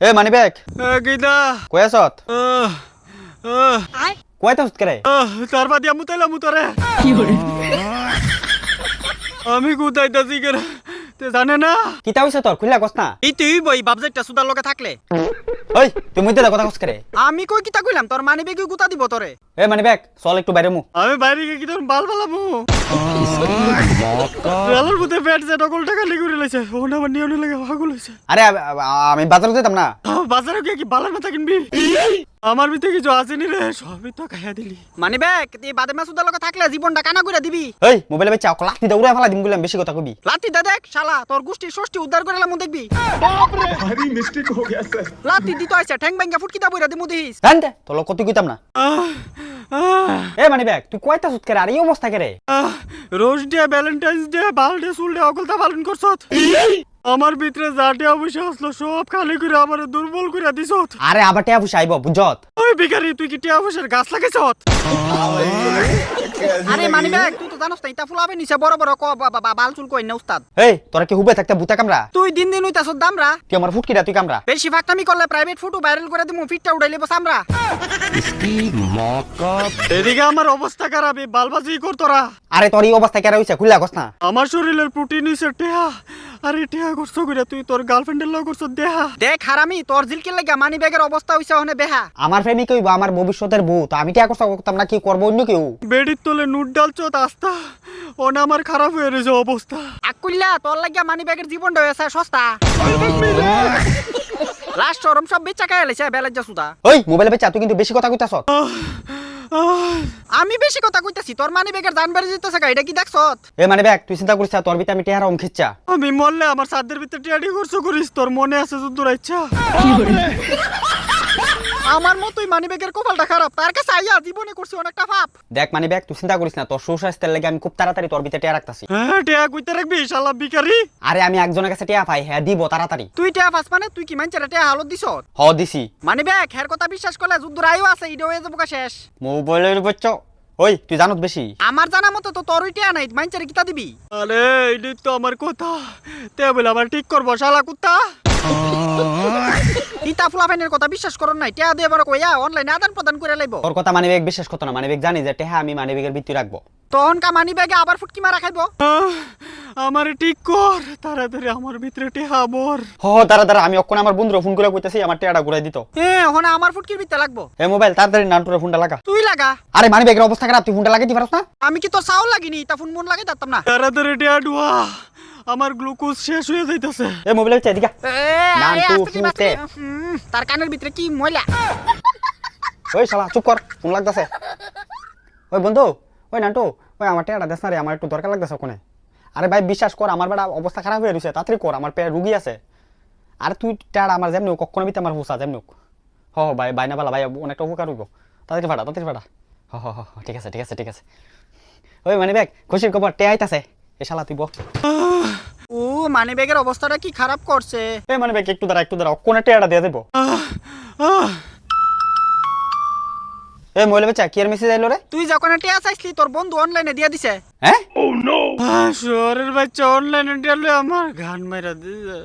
এ money bag Gita. কই আছত? আহ, আহ, কই তাছত কেরে আহ, তার বাদ দিয়া মুতাইলাম মুতরে আমি গুতাইতাছি কেন তে জানে না। কিতা হইছে তোর? খুললা কস না? এই তুই বই বাবজেটটা সুদার লগে থাকলে। ওই তুই মুইতে কথা কস কেরে আমি কই কিতা কইলাম? তোর মানে বেগে গুতা দিব তোরে। এ মানে ব্যাগ চল একটু বাইরে মু। আমি বাইরে গিয়ে কি তোর বাল বালামু রেলের মধ্যে যে ডকল টাকা লিগুরে লাইছে ও আমার নিয়নে লাগে পাগল হইছে। আরে আমি বাজারে যেতাম না। বাজারে গিয়ে কি বালার মাথা কিনবি? আমার ভিতরে কিছু আসেনি রে সবই তো খাইয়া দিলি। মানে ব্যাগ তুই বাদে মাছ উদার লগে থাকলে জীবনটা কানা কইরা দিবি। এই মোবাইলে বেচা কলা তুই দৌড়া ফেলা দিম গুলাম বেশি কথা কবি। লাতি দা দেখ শালা তোর গুষ্টি ষষ্ঠী উদ্ধার করে লামু দেখবি। বাপ রে ভারী মিস্টেক হয়ে গেছে। লাতি দি তো আইছে ঠ্যাং ব্যাঙ্গা ফুটকি দা বইরা দিমু দিস জানতে হ্যাঁ, তো লোক কত কইতাম না। এ মানে ব্যাগ তুই কয়টা সুত করে আর এই অবস্থা করে? Rose day valentine's day birthday সুল ডে পালন করছত আমার ভিতরে যাটে অবশ্য আসলো সব খালি করে আমার দুর্বল করে দিছত। আরে আবার টিয়া পয়সা আইব বুঝত? ওই ভিখারি তুই কি টিয়া পয়সার গাছ লাগাইছত? আরে মানি ব্যাগ তুই তো জানোস না ইতা ফুলাবে নিছে বড় বড় ক বা- বা- বা- বাল চুল কই না উস্তাদ। এই তোরা কি হুবে থাকতে বুতা কামরা তুই দিন দিন হইতাছ দামরা। তুই আমার ফুটকিটা তুই কামরা বেশি ফাকতামি করলে প্রাইভেট ফটো ভাইরাল করে দিমু ফিটটা উড়াই লেবো সামরা এদিকে আমার অবস্থা খারাপ এই বালবাজি কর তোরা। আরে তোর এই অবস্থা কেরে হইছে? খুললা কস না। আমার শরীরের প্রোটিন হইছে টেহা। আরে টেহা করছ কইরা তুই তোর গার্লফ্রেন্ডের লগ করছ দেহা। দেখ হারামি তোর জিলকে লাগা মানি ব্যাগের অবস্থা হইছে ওখানে বেহা। আমার প্রেমিক হইব আমার ভবিষ্যতের বউ তো আমি টিয়া করতে করতাম না কি করব অন্য কেউ? বেডির তলে নুট ডালছো আস্তা ওনা আমার খারাপ হয়ে রয়েছে অবস্থা। আকুল্লা তোর লাগিয়া মানি ব্যাগের জীবনটা হয়েছে সস্তা। লাস্ট শরম সব বেচা খাই লাইছে বেলাজ যা সুদা। ওই মোবাইলে বেচা তুই কিন্তু বেশি কথা কইতাছ আমি বেশি কথা কইতাছি তোর মানি ব্যাগের দান বেড়ে যেতেছে এটা কি দেখছত? এ মানে ব্যাগ তুই চিন্তা করিস না, তোর ভিতরে আমি টিয়ার অম খিচ্ছা আমি মরলে আমার সাধ্যের ভিতরে টিয়াডি করছ করিস তোর মনে আছে যদুর ইচ্ছা। আমার মতোই মানি ব্যাগের কপালটা খারাপ। তার কাছে আইয়া জীবনে করছি অনেকটা পাপ। দেখ মানে ব্যাগ তুই চিন্তা করিস না তোর সুস্বাস্থ্যের লেগে আমি খুব তাড়াতাড়ি তোর ভিতরে টিয়া রাখতাছি। হ্যাঁ টিয়া কইতে রাখবি শালা বিকারি আরে আমি একজনের কাছে টিয়া পাই হ্যাঁ দিব তাড়াতাড়ি। তুই টিয়া পাস মানে তুই কি মানছে টিয়া হালত দিছ? হ দিছি। মানে ব্যাগ হের কথা বিশ্বাস করলে যুদ্ধ আয়ও আছে ইডো হয়ে যাব শেষ। মোবাইলের বাচ্চা। ওই তুই জানত বেশি? আমার জানা মতো তো তোর টিয়া নাই মানছে কিতা দিবি? আরে এইটাই তো আমার কথা। তে বলে আমার ঠিক করব শালা কুত্তা। ইতা ফুলাফাইনের কথা বিশ্বাস করন নাই। টিয়া দিয়ে বড় কইয়া অনলাইনে আদান প্রদান করে লাইব। তোর কথা মানে ব্যাগ বিশ্বাস করতো না। মানে ব্যাগ জানি যে টেহা আমি মানে ব্যাগের ভিত্তি রাখব। তখন কা মানি ব্যাগে আবার ফুটকি মারা খাইবো? আমার ঠিক কর। তাড়াতাড়ি আমার ভিতরে টেহা বর হ দাঁড়া দাঁড়া আমি অক্ষণ আমার বন্ধুরা ফোন করে কইতেছি আমার ঘুরাই দিত। ওখানে আমার ফুটকির ভিতরে লাগবো। এ মোবাইল তাড়াতাড়ি নান্টুরে ফোনটা লাগা। তুই লাগা। আরে মানে ব্যাগের অবস্থা খারাপ তুই ফোনটা লাগাইতে পারছ না? আমি কি তোর সাউল লাগিনি? তা ফোন মন লাগাই দিতাম না। তাড়াতাড়ি টিয়া ডুয়া আমার গ্লুকোজ শেষ হয়ে যাইতাছে। এ মোবাইল নান্টু ফুটে। তার কানের ভিতরে কি ময়লা? ওই শালা চুপ কর ফোন লাগতেছে। ওই বন্ধু ওই নান্টু ওই আমার টেয়াটা দেশ না রে আমার একটু দরকার লাগতেছে ওখানে। আরে ভাই বিশ্বাস কর আমার বেটা অবস্থা খারাপ হয়ে রয়েছে তাড়াতাড়ি কর আমার পেয়ে রুগী আছে। আর তুই টেয়ার আমার যেমনি কখনো বিতে আমার হুসা যেমনি হ হ ভাই বাইনা বালা ভাই অনেকটা উপকার হইব। তাড়াতাড়ি ভাড়া তাড়াতাড়ি ভাড়া হ হ হ হ, ঠিক আছে ঠিক আছে ঠিক আছে। ওই মানে ব্যাগ খুশির খবর টে আইতাছে এ শালা বল ও মানে ব্যাগের অবস্থাটা কি খারাপ করছে? এ মানে ব্যাগ একটু দাঁড়া একটু দাঁড়া কোনে টেয়াটা দিয়ে দেবো। এ মহিলা বেচা কি আর মেসেজ আইলো রে? তুই যখন টিয়া চাইছিলি তোর বন্ধু অনলাইনে দিয়ে দিছে। হ্যাঁ? শহরের বাচ্চা অনলাইনে টিয়ালে আমার গান মেরা দিয়ে